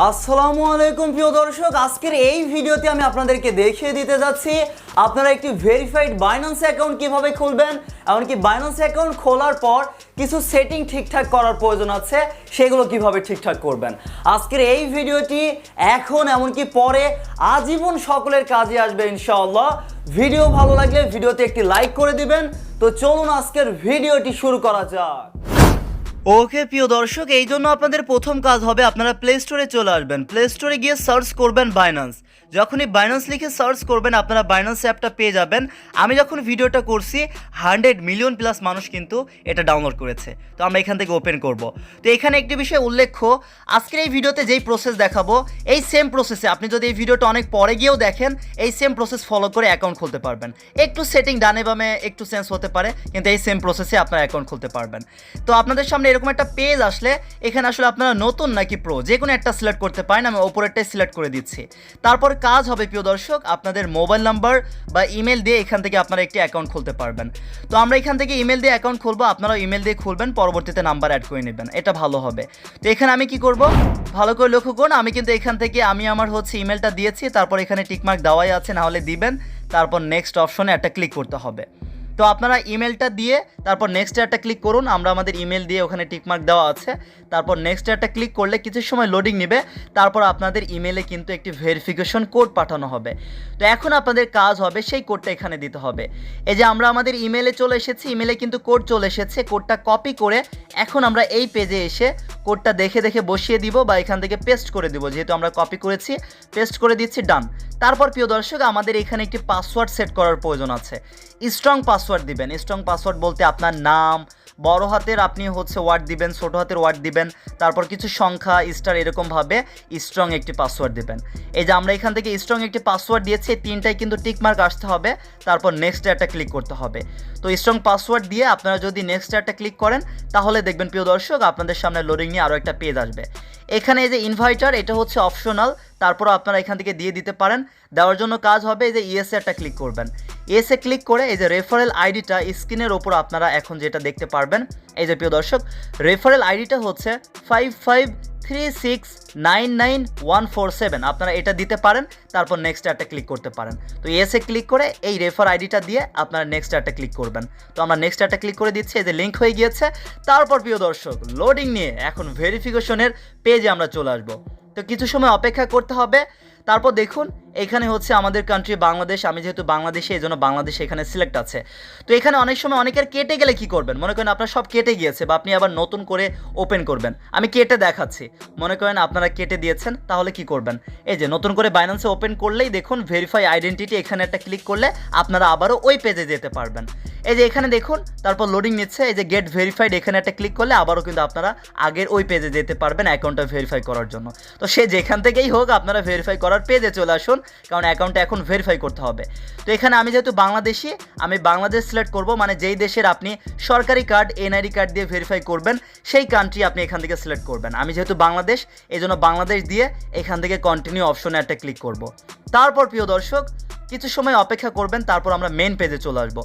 আসসালামু আলাইকুম প্রিয় দর্শক, আজকের এই ভিডিওতে আমি আপনাদেরকে দেখিয়ে দিতে যাচ্ছি, আপনারা একটি ভেরিফাইড বাইন্যান্স অ্যাকাউন্ট কীভাবে খুলবেন, এমনকি বাইন্যান্স অ্যাকাউন্ট খোলার পর কিছু সেটিং ঠিকঠাক করার প্রয়োজন আছে, সেগুলো কীভাবে ঠিকঠাক করবেন। আজকের এই ভিডিওটি এখন, এমনকি পরে আজীবন সকলের কাজে আসবে ইনশাআল্লাহ। ভিডিও ভালো লাগলে ভিডিওতে একটি লাইক করে দিবেন। তো চলুন আজকের ভিডিওটি শুরু করা যাক। ওকে, প্রিয় দর্শক এই জন্য আপনাদের প্রথম কাজ হবে আপনারা প্লে স্টোরে চলে আসবেন। প্লে স্টোরে গিয়ে সার্চ করবেন বাইন্যান্স যখনই বাইন্যান্স লিখে সার্চ করবেন, আপনারা বাইন্যান্স অ্যাপটা পেয়ে যাবেন। আমি যখন ভিডিওটা করছি হান্ড্রেড মিলিয়ন প্লাস মানুষ কিন্তু এটা ডাউনলোড করেছে। তো আমরা এখান থেকে ওপেন করব। তো এখানে একটি বিষয় উল্লেখ্য, আজকের এই ভিডিওতে যেই প্রসেস দেখাবো, এই সেম প্রসেসে আপনি যদি এই ভিডিওটা অনেক পরে গিয়েও দেখেন, এই সেম প্রসেস ফলো করে অ্যাকাউন্ট খুলতে পারবেন। একটু সেটিং ডানে বামে একটু চেঞ্জ হতে পারে, কিন্তু এই সেম প্রসেসে আপনার অ্যাকাউন্ট খুলতে পারবেন। তো আপনাদের সামনে এরকম একটা পেজ আসলে, এখানে আসলে আপনারা নতুন নাকি প্রো যে কোনো একটা সিলেক্ট করতে পারেন, আমি ওপরেরটাই সিলেক্ট করে দিচ্ছি। তারপর কাজ হবে, প্রিয় দর্শক, আপনাদের মোবাইল নাম্বার বা ইমেল দিয়ে এখান থেকে আপনারা একটি অ্যাকাউন্ট খুলতে পারবেন। তো আমরা এখান থেকে ইমেল দিয়ে অ্যাকাউন্ট খুলবো আপনারা ইমেল দিয়ে খুলবেন, পরবর্তীতে নাম্বার অ্যাড করে নেবেন। এটা ভালো হবে। তো এখানে আমি কি করব? ভালো করে লক্ষ্য করুন, আমি কিন্তু এখান থেকে আমি আমার হচ্ছে ইমেলটা দিয়েছি, তারপর এখানে টিকমার্ক দেওয়াই আছে নাহলে দিবেন, তারপর নেক্সট অপশনে একটা ক্লিক করতে হবে। তো আপনারা ইমেলটা দিয়ে তারপর নেক্সট একটা ক্লিক করুন। আমরা আমাদের ইমেল দিয়ে ওখানে টিকমার্ক দেওয়া আছে। তারপর নেক্সট একটা ক্লিক করলে কিছু সময় লোডিং নেবে। তারপর আপনাদের ইমেলে কিন্তু একটি ভেরিফিকেশন কোড পাঠানো হবে। তো এখন আপনাদের কাজ হবে, সেই কোডটা এখানে দিতে হবে। এই যে আমরা আমাদের ইমেলে চলে এসেছি ইমেলে কিন্তু কোড চলে এসেছে। কোডটা কপি করে এখন আমরা এই পেজে এসে কোডটা দেখে দেখে বসিয়ে দিব বা এখান থেকে পেস্ট করে দিব। যেহেতু আমরা কপি করেছি পেস্ট করে দিচ্ছি ডান তারপর প্রিয় দর্শক, আমাদের এখানে একটি পাসওয়ার্ড সেট করার প্রয়োজন আছে। স্ট্রং পাসওয়ার্ড দিবেন। স্ট্রং পাসওয়ার্ড বলতে আপনার নাম, বড় হাতের আপনি হচ্ছে ওয়ার্ড দিবেন, ছোট হাতের ওয়ার্ড দিবেন, তারপর কিছু সংখ্যা স্টার এরকমভাবে স্ট্রং একটি পাসওয়ার্ড দিবেন। এই যে আমরা এখান থেকে স্ট্রং একটি পাসওয়ার্ড দিয়েছি তিনটাই কিন্তু টিকমার্ক আসতে হবে, তারপর নেক্সট একটা ক্লিক করতে হবে। তো স্ট্রং পাসওয়ার্ড দিয়ে আপনারা যদি নেক্সট একটা ক্লিক করেন, তাহলে দেখবেন প্রিয় দর্শক, আপনাদের সামনে লোডিং নিয়ে আরও একটা পেজ আসবে। এখানে এই যে ইনভাইটার এটা হচ্ছে অপশনাল তারপর আপনারা এখান থেকে দিয়ে দিতে পারেন। দেওয়ার জন্য কাজ হবে এই যে ইএসএ একটা ক্লিক করবেন। ইএসএ ক্লিক করে এই যে রেফারেল আইডিটা স্ক্রিনের ওপর আপনারা এখন যেটা দেখতে পারবেন, এই যে প্রিয় দর্শক রেফারেল আইডিটা হচ্ছে five five three six nine nine one four seven আপনারা এটা দিতে পারেন, তারপর নেক্সট একটা ক্লিক করতে পারেন। তো এসে ক্লিক করে এই রেফার আইডিটা দিয়ে আপনারা নেক্সট একটা ক্লিক করবেন। তো আমরা নেক্সট একটা ক্লিক করে দিচ্ছি, এই যে লিঙ্ক হয়ে গিয়েছে। তারপর প্রিয় দর্শক লোডিং নিয়ে এখন ভেরিফিকেশনের পেজে আমরা চলে আসব। তো কিছু সময় অপেক্ষা করতে হবে। তারপর দেখুন এখানে হচ্ছে আমাদের কান্ট্রি বাংলাদেশ। আমি যেহেতু বাংলাদেশে, এই জন্য বাংলাদেশ এখানে সিলেক্ট আছে। তো এখানে অনেক সময় অনেকের কেটে গেলে কি করবেন? মনে করেন আপনার সব কেটে গিয়েছে বা আপনি আবার নতুন করে ওপেন করবেন। আমি কেটে দেখাচ্ছি। মনে করেন আপনারা কেটে দিয়েছেন, তাহলে কি করবেন? এই যে নতুন করে বাইন্যান্সে ওপেন করলেই দেখুন ভেরিফাই আইডেন্টিটি এখানে একটা ক্লিক করলে আপনারা আবারও ওই পেজে যেতে পারবেন। এই যে এখানে দেখুন, তারপর লোডিং নিচ্ছে, এই যে গেট ভেরিফাইড এখানে একটা ক্লিক করলে আবারও কিন্তু আপনারা আগের ওই পেজে যেতে পারবেন অ্যাকাউন্টটা ভেরিফাই করার জন্য। তো সে যেখান থেকেই হোক, আপনারা ভেরিফাই করার পেজে চলে আসুন কারণ অ্যাকাউন্টটা এখন ভেরিফাই করতে হবে। তো এখানে আমি যেহেতু বাংলাদেশি, আমি বাংলাদেশ সিলেক্ট করব মানে যেই দেশের আপনি সরকারি কার্ড এনআইডি কার্ড দিয়ে ভেরিফাই করবেন, সেই কান্ট্রি আপনি এখান থেকে সিলেক্ট করবেন। আমি যেহেতু বাংলাদেশ এই জন্য বাংলাদেশ দিয়ে এখান থেকে কন্টিনিউ অপশনে একটা ক্লিক করব। তারপর প্রিয় দর্শক কিছু সময় অপেক্ষা করবেন, তারপর আমরা মেন পেজে চলে আসব।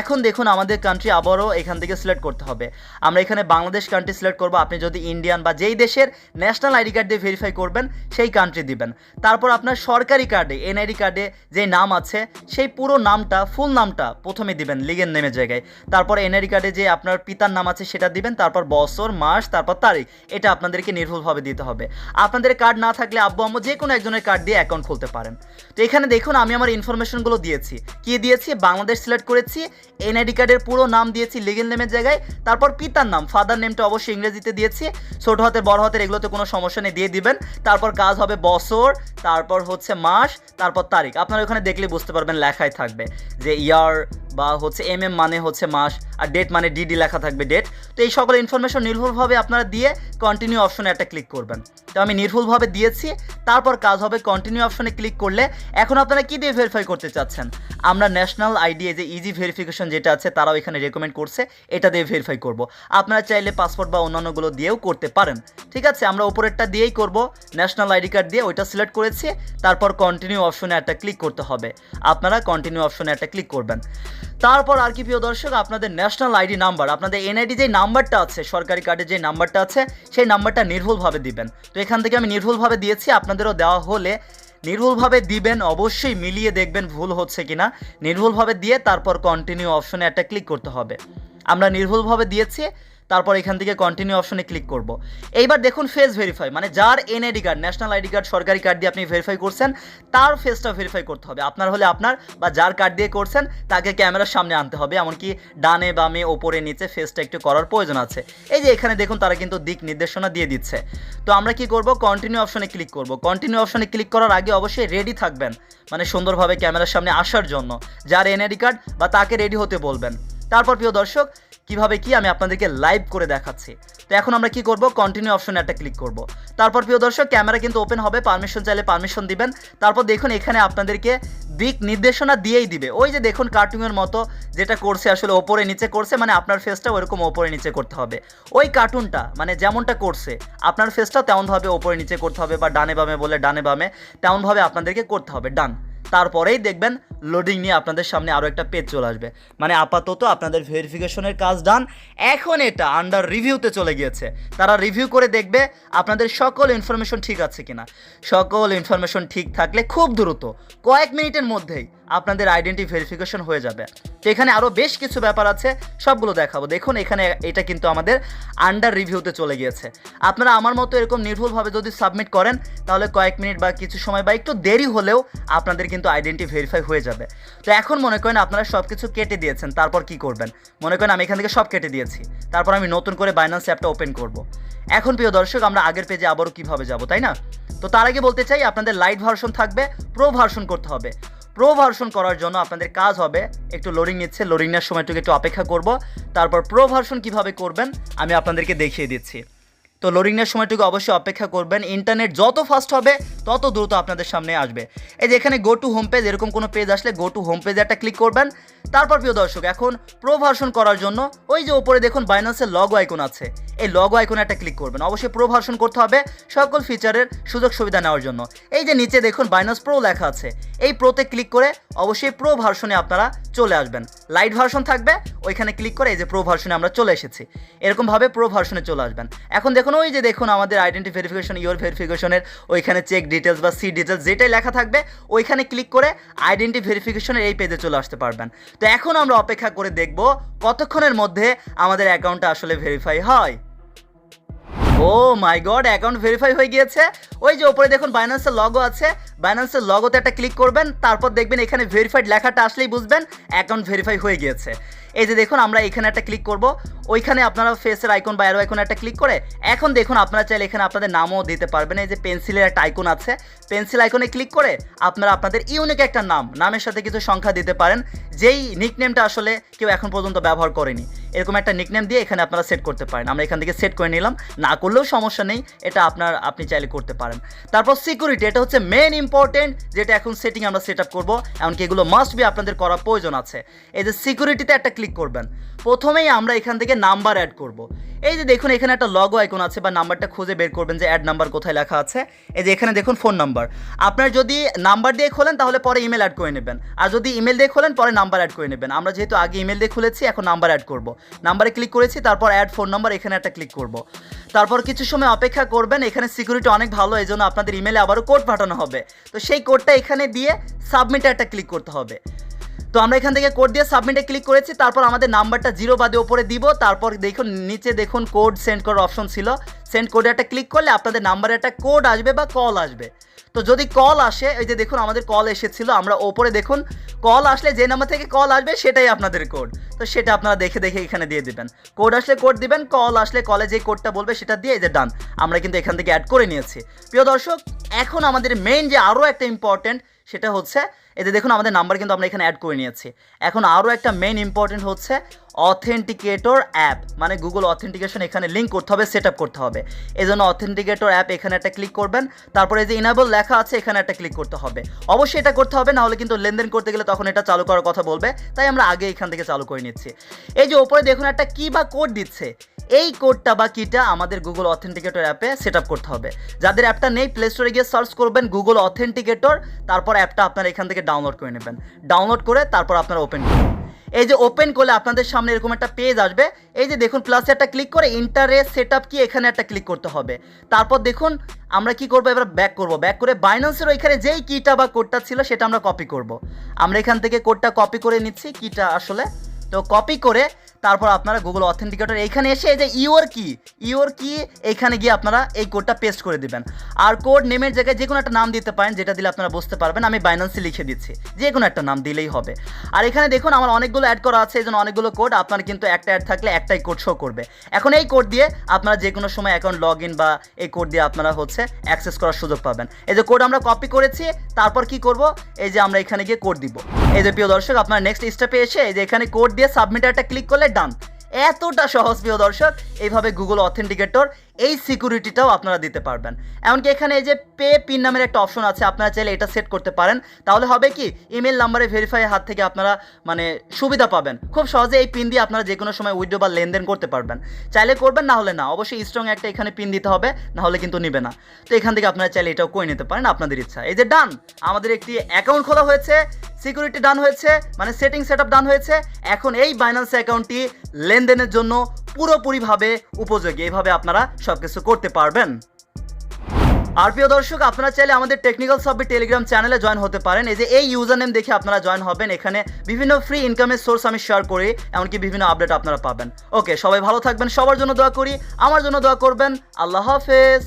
এখন দেখুন আমাদের কান্ট্রি আবারও এখান থেকে সিলেক্ট করতে হবে। আমরা এখানে বাংলাদেশ কান্ট্রি সিলেক্ট করব, আপনি যদি ইন্ডিয়ান বা যেই দেশের ন্যাশনাল আইডি কার্ড দিয়ে ভেরিফাই করবেন, সেই কান্ট্রি দিবেন। তারপর আপনার সরকারি কার্ডে এনআইডি কার্ডে যে নাম আছে, সেই পুরো নামটা ফুল নামটা প্রথমে দিবেন, লিগের নেমের জায়গায়। তারপর এনআইডি কার্ডে যে আপনার পিতার নাম আছে, সেটা দিবেন, তারপর বছর, মাস, তারপর তারিখ, এটা আপনাদেরকে নির্ভুলভাবে দিতে হবে। আপনাদের কার্ড না থাকলে আব্বু আম্মু যে কোনো একজনের কার্ড দিয়ে অ্যাকাউন্ট খুলতে পারেন। তো এখানে দেখুন, আমি আমার ইনফরমেশনগুলো দিয়েছি। কি দিয়েছি? বাংলাদেশ সিলেক্ট করেছি এনআইডি কার্ডের পুরো নাম দিয়েছি লিগেল নেমের জায়গায়। তারপর পিতার নাম ফাদার নেমটা অবশ্যই ইংরেজিতে দিয়েছি। ছোট হাতের, বড় হাতের এগুলোতে কোনো সমস্যা নেই, দিয়ে দিবেন। তারপর কাজ হবে বছর, তারপর হচ্ছে মাস, তারপর তারিখ। আপনারা ওখানে দেখলে বুঝতে পারবেন লেখাই থাকবে। যে ইয়ার বা হচ্ছে এম এম মানে হচ্ছে মাস আর ডেট মানে ডিডি লেখা থাকবে ডেট তো এই সকল ইনফরমেশন নির্ভুলভাবে আপনারা দিয়ে কন্টিনিউ অপশনে একটা ক্লিক করবেন। তো আমি নির্ভুলভাবে দিয়েছি, তারপর কাজ হবে কন্টিনিউ অপশনে ক্লিক করলে এখন আপনারা কি দিয়ে ভেরিফাই করতে চাচ্ছেন? আমরা ন্যাশনাল আইডি যে ইজি ভেরিফিকেশন যেটা আছে, তারাও এখানে রেকমেন্ড করছে, এটা দিয়ে ভেরিফাই করব। আপনারা চাইলে পাসপোর্ট বা অন্যান্যগুলো দিয়েও করতে পারেন। ঠিক আছে? আমরা উপরেরটা দিয়েই করব। ন্যাশনাল আইডি কার্ড দিয়ে ওইটা সিলেক্ট করেছি, তারপর কন্টিনিউ অপশনে একটা ক্লিক করতে হবে। আপনারা কন্টিনিউ অপশনে একটা ক্লিক করবেন। তারপর আর কি প্রিয় দর্শক, আপনাদের ন্যাশনাল আইডি নাম্বার আপনাদের এনআইডি যে নাম্বারটা আছে, সরকারি কার্ডের যে নাম্বারটা আছে, সেই নাম্বারটা নির্ভুলভাবে দিবেন। তো এখান থেকে আমি নির্ভুলভাবে দিয়েছি, আপনাদেরও দেওয়া হলে নির্ভুলভাবে দিবেন, অবশ্যই মিলিয়ে দেখবেন ভুল হচ্ছে কিনা। নির্ভুলভাবে দিয়ে তারপর কন্টিনিউ অপশনে একটা ক্লিক করতে হবে। আমরা নির্ভুলভাবে দিয়েছি তারপর এখান থেকে কন্টিনিউ অপশনে ক্লিক করব। এইবার দেখুন ফেস ভেরিফাই মানে যার NID card national ID card সরকারি কার্ড দিয়ে আপনি ভেরিফাই করছেন, তার ফেসটা ভেরিফাই করতে হবে। আপনার হলে আপনার বা যার কার্ড দিয়ে করছেন, তাকে ক্যামেরার সামনে আনতে হবে, এমনকি ডানে, বামে, ওপরে, নিচে ফেসটা একটু করার প্রয়োজন আছে। এই যে এখানে দেখুন তারা কিন্তু দিক নির্দেশনা দিয়ে দিচ্ছে। তো আমরা কি করব? কন্টিনিউ অপশনে ক্লিক করব। কন্টিনিউ অপশনে ক্লিক করার আগে অবশ্যই রেডি থাকবেন মানে সুন্দরভাবে ক্যামেরার সামনে আসার জন্য, যার এনআইডি কার্ড বা তাকে রেডি হতে বলবেন। তারপর প্রিয় দর্শক, কীভাবে কি আমি আপনাদেরকে লাইভ করে দেখাচ্ছি? তো এখন আমরা কি করব? কন্টিনিউ অপশনে একটা ক্লিক করব। তারপর প্রিয় দর্শক ক্যামেরা কিন্তু ওপেন হবে পারমিশন চাইলে পারমিশন দিবেন। তারপর দেখুন, এখানে আপনাদেরকে দিক নির্দেশনা দিয়েই দিবে। ওই যে দেখুন কার্টুনের মতো যেটা করছে আসলে ওপরে নিচে করছে মানে আপনার ফেসটা ওইরকম ওপরে নিচে করতে হবে। ওই কার্টুনটা মানে যেমনটা করছে, আপনার ফেসটা তেমনভাবে ওপরে নিচে করতে হবে বা ডানে বামে বলে ডানে বামে তেমনভাবে আপনাদেরকে করতে হবে। ডান তারপরেই দেখবেন লোডিং নিয়ে আপনাদের সামনে আরও একটা পেজ চলে আসবে। মানে আপাতত আপনাদের ভেরিফিকেশনের কাজ ডান এখন এটা আন্ডার রিভিউতে চলে গিয়েছে। তারা রিভিউ করে দেখবে আপনাদের সকল ইনফরমেশন ঠিক আছে কিনা। সকল ইনফরমেশন ঠিক থাকলে খুব দ্রুত, কয়েক মিনিটের মধ্যেই আপনাদের আইডেন্টি ভেরিফিকেশন হয়ে যাবে। তো এখানে আরও বেশ কিছু ব্যাপার আছে, সবগুলো দেখাবো। দেখুন, এখানে এটা কিন্তু আমাদের আন্ডার রিভিউতে চলে গিয়েছে। আপনারা আমার মতো এরকম নির্ভুলভাবে যদি সাবমিট করেন, তাহলে কয়েক মিনিট বা কিছু সময় বা একটু দেরি হলেও আপনাদের কিন্তু আইডেন্টি ভেরিফাই হয়ে যাবে। তো এখন মনে করেন আপনারা সব কিছু কেটে দিয়েছেন, তারপর কি করবেন? মনে করেন আমি এখান থেকে সব কেটে দিয়েছি, তারপর আমি নতুন করে বাইন্যান্স অ্যাপটা ওপেন করব। এখন প্রিয় দর্শক, আমরা আগের পেজে আবারও কীভাবে যাব, তাই না? তো তার আগে বলতে চাই, আপনাদের লাইট ভার্সন থাকবে প্রো ভার্সন করতে হবে। প্রো ভার্সন করার জন্য আপনাদের কাজ হবে একটু লোডিং নিচ্ছে লোডিং নেওয়ার সময়টুকু একটু অপেক্ষা করব। তারপর প্রো ভার্সন কীভাবে করবেন, আমি আপনাদেরকে দেখিয়ে দিচ্ছি। তো লোডিং নেওয়ার সময়টুকু অবশ্যই অপেক্ষা করবেন। ইন্টারনেট যত ফাস্ট হবে, তত দ্রুত আপনাদের সামনে আসবে। এই যে এখানে গো টু হোম পেজ এরকম কোনো পেজ আসলে গো টু হোম পেজে একটা ক্লিক করবেন। তারপর প্রিয় দর্শক, এখন প্রো ভার্সন করার জন্য ওই যে ওপরে দেখুন বাইন্যান্সের লগো আইকন আছে। এই লগো আইকনে একটা ক্লিক করবেন। অবশ্যই প্রো ভার্সন করতে হবে সকল ফিচারের সুযোগ সুবিধা নেওয়ার জন্য। এই যে নিচে দেখুন বাইনাস প্রো লেখা আছে। এই প্রোতে ক্লিক করে অবশ্যই প্রো ভার্সনে আপনারা চলে আসবেন। লাইট ভার্সন থাকবে, ওইখানে ক্লিক করে এই যে প্রো ভার্সনে আমরা চলে এসেছি। এরকমভাবে প্রো ভার্সনে চলে আসবেন। এখন দেখুন ওই যে দেখুন আমাদের আইডেন্টি ভেরিফিকেশন ইওর ভেরিফিকেশনের ওইখানে চেক ডিটেলস বা সি ডিটেলস যেটাই লেখা থাকবে, ওইখানে ক্লিক করে আইডেন্টি ভেরিফিকেশনের এই পেজে চলে আসতে পারবেন। তো এখন আমরা অপেক্ষা করে দেখব কতক্ষণের মধ্যে আমাদের অ্যাকাউন্টটা আসলে ভেরিফাই হয়। Oh my god account verify হয়ে গিয়েছে। ওই যে ওপরে দেখুন বাইন্যান্সের লগো আছে। বাইন্যান্সের লগোতে একটা ক্লিক করবেন, তারপর দেখবেন এখানে ভেরিফাইড লেখাটা আসলেই বুঝবেন অ্যাকাউন্ট ভেরিফাই হয়ে গিয়েছে। এই যে দেখুন, আমরা এখানে একটা ক্লিক করব। ওইখানে আপনারা ফেসের আইকন বা অ্যারো আইকন একটা ক্লিক করে, এখন দেখুন আপনারা চাইলে এখানে আপনাদের নামও দিতে পারবেন। এই যে পেন্সিলের একটা আইকন আছে পেন্সিল আইকনে ক্লিক করে আপনারা আপনাদের ইউনিক একটা নাম, নামের সাথে কিছু সংখ্যা দিতে পারেন। যেই নিকনেমটা আসলে কেউ এখন পর্যন্ত ব্যবহার করেনি। এরকম একটা নিকনেম দিয়ে এখানে আপনারা সেট করতে পারেন। আমরা এখান থেকে সেট করে নিলাম। না করলেও সমস্যা নেই। এটা আপনার, আপনি চাইলে করতে পারেন। তারপর সিকিউরিটি এটা হচ্ছে মেন ইম্পর্টেন্ট যেটা এখন সেটিং আমরা সেট আপ করব। এমনকি এগুলো মাস্ট বি আপনাদের করা প্রয়োজন আছে। এই যে সিকিউরিটিতে একটা ক্লিক করবেন। প্রথমেই আমরা এখান থেকে নাম্বার অ্যাড করব। এই যে দেখুন, এখানে একটা লগো আইকন আছে বা নাম্বারটা খুঁজে বের করবেন যে অ্যাড নাম্বার কোথায় লেখা আছে। এই যে এখানে দেখুন ফোন নাম্বার আপনার যদি নাম্বার দিয়ে খোলেন, তাহলে পরে ইমেল অ্যাড করে নেবেন। আর যদি ইমেল দিয়ে খোলেন, পরে নাম্বার অ্যাড করে নেবেন। আমরা যেহেতু আগে ইমেল দিয়ে খুলেছি, এখন নাম্বার অ্যাড করব। নাম্বারে ক্লিক করেছি, তারপর অ্যাড ফোন নাম্বার এখানে একটা ক্লিক করব। তারপর কিছু সময় অপেক্ষা করবেন, এখানে সিকিউরিটি অনেক ভালো এই জন্য আপনাদের ইমেলে আবারও কোড পাঠানো হবে। তো সেই কোডটা এখানে দিয়ে সাবমিটে একটা ক্লিক করতে হবে। তো আমরা এখান থেকে কোড দিয়ে সাবমিটে ক্লিক করেছি, তারপর আমাদের নাম্বারটা জিরো বাদে ওপরে দিব, তারপর দেখুন, নিচে দেখুন কোড সেন্ড করার অপশন ছিল। সেন্ড কোডে একটা ক্লিক করলে আপনাদের নাম্বারে একটা কোড আসবে বা কল আসবে। তো যদি কল আসে, এই যে দেখুন আমাদের কল এসেছিল, আমরা ওপরে দেখুন কল আসলে যে নাম্বার থেকে কল আসবে, সেটাই আপনাদের কোড তো সেটা আপনারা দেখে দেখে এখানে দিয়ে দিবেন। কোড আসলে কোড দিবেন কল আসলে কলে যে কোডটা বলবে, সেটা দিয়ে এই যে ডান আমরা কিন্তু এখান থেকে অ্যাড করে নিয়েছি। প্রিয় দর্শক, এখন আমাদের মেইন যে আরও একটা ইম্পর্ট্যান্ট সেটা হচ্ছে এতে দেখুন আমাদের নাম্বার কিন্তু আমরা এখানে অ্যাড করে নিয়েছি। এখন আরও একটা মেইন ইম্পর্টেন্ট হচ্ছে অথেন্টিকেটর অ্যাপ মানে গুগল অথেন্টিকেশন এখানে লিঙ্ক করতে হবে সেট করতে হবে। এই জন্য অথেন্টিকেটর অ্যাপ এখানে একটা ক্লিক করবেন, তারপরে যে ইনাবল লেখা আছে, এখানে একটা ক্লিক করতে হবে। অবশ্যই এটা করতে হবে না হলে কিন্তু লেনদেন করতে গেলে তখন এটা চালু করার কথা বলবে, তাই আমরা আগে এখান থেকে চালু করে নিচ্ছি। এই যে ওপরে দেখুন একটা কি বা কোড দিচ্ছে, এই কোডটা বা কিটা আমাদের গুগল অথেন্টিকেটর অ্যাপে সেট করতে হবে। যাদের অ্যাপটা নেই প্লে স্টোরে গিয়ে সার্চ করবেন গুগল অথেন্টিকেটর তারপর অ্যাপটা আপনারা এখান থেকে ডাউনলোড করে নেবেন। ডাউনলোড করে তারপর আপনারা ওপেন করবেন এই যে ওপেন করলে আপনাদের সামনে এরকম একটা পেজ আসবে। এই যে দেখুন প্লাসে একটা ক্লিক করে ইন্টারেস্ট সেট আপ কি এখানে একটা ক্লিক করতে হবে। তারপর দেখুন, আমরা কি করব? এবার ব্যাক করব। ব্যাক করে বাইন্যান্সের ওইখানে যেই কিটা বা কোডটা ছিল সেটা আমরা কপি করব। আমরা এখান থেকে কোডটা কপি করে নিচ্ছি। কিটা আসলে, তো কপি করে তারপর আপনারা গুগল অথেন্টিকেটর এইখানে এসে এই যে ইওর কি ইওর কি এইখানে গিয়ে আপনারা এই কোডটা পেস্ট করে দিবেন। আর কোড নেমের জায়গায় যে কোনো একটা নাম দিতে পারেন, যেটা দিলে আপনারা বুঝতে পারবেন, আমি বাইন্যান্সে লিখে দিচ্ছি। যে কোনো একটা নাম দিলেই হবে। আর এখানে দেখুন, আমার অনেকগুলো অ্যাড করা আছে, এই জন্য অনেকগুলো কোড আপনার কিন্তু একটা অ্যাড থাকলে একটাই কোড শো করবে। এখন এই কোড দিয়ে আপনারা যে কোনো সময় অ্যাকাউন্ট লগ ইন বা এই কোড দিয়ে আপনারা হচ্ছে অ্যাক্সেস করার সুযোগ পাবেন। এই যে কোড আমরা কপি করেছি, তারপর কি করব? এই যে আমরা এখানে গিয়ে কোড দিব। এই যে প্রিয় দর্শক, আপনারা নেক্সট স্টেপে এসে এই যে এখানে কোড দিয়ে সাবমিট একটা ক্লিক করলে ডান। এতটা সহজ প্রিয় দর্শক। এইভাবে গুগল অথেন্টিকেটর এই সিকিউরিটিটাও আপনারা দিতে পারবেন। এমনকি এখানে এই যে পে পিন নামের একটা অপশন আছে, আপনারা চাইলে এটা সেট করতে পারেন। তাহলে হবে কি, ইমেল নাম্বারে ভেরিফাই হাত থেকে আপনারা মানে সুবিধা পাবেন। খুব সহজে এই পিন দিয়ে আপনারা যে কোনো সময় উইড্রো বা লেনদেন করতে পারবেন। চাইলে করবেন, না হলে না। অবশ্যই স্ট্রং একটা এখানে পিন দিতে হবে, না হলে কিন্তু নিবে না। তো এখান থেকে আপনারা চাইলে এটাও করে নিতে পারেন, আপনাদের ইচ্ছা। এই যে ডান আমাদের একটি অ্যাকাউন্ট খোলা হয়েছে সিকিউরিটি ডান হয়েছে মানে সেটিং সেট ডান হয়েছে। এখন এই বাইন্যান্স অ্যাকাউন্টটি লেনদেনের জন্য পুরোপুরিভাবে উপযোগী। এইভাবে আপনারা সব কিছু করতে পারবেন। আর প্রিয় দর্শক, আপনারা চাইলে আমাদের টেকনিক্যাল সাবমিট টেলিগ্রাম চ্যানেলে জয়েন হতে পারেন। এই যে এই ইউজার নেম দেখে আপনারা জয়েন হবেন। এখানে বিভিন্ন ফ্রি ইনকামের সোর্স আমি শেয়ার করি, এমনকি বিভিন্ন আপডেট আপনারা পাবেন। ওকে সবাই ভালো থাকবেন। সবার জন্য দোয়া করি, আমার জন্য দোয়া করবেন। আল্লাহ হাফেজ।